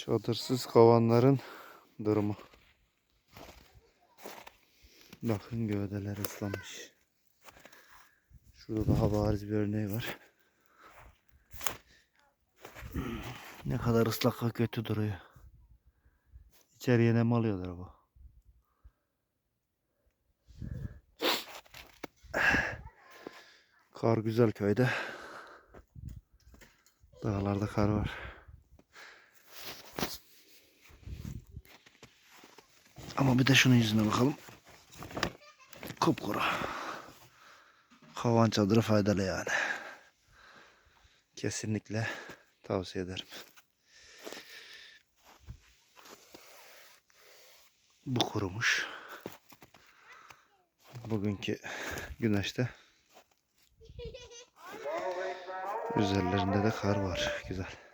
Çadırsız kovanların durumu. Bakın gövdeler ıslanmış. Şurada daha bariz bir örneği var. Ne kadar ıslak ve kötü duruyor. İçeriye nem alıyorlar bu. Kar güzel köyde. Dağlarda kar var. Ama bir de şunun yüzüne bakalım. Kupkuru. Havan çadırı faydalı yani. Kesinlikle tavsiye ederim. Bu kurumuş. Bugünkü güneşte üzerlerinde de kar var. Güzel.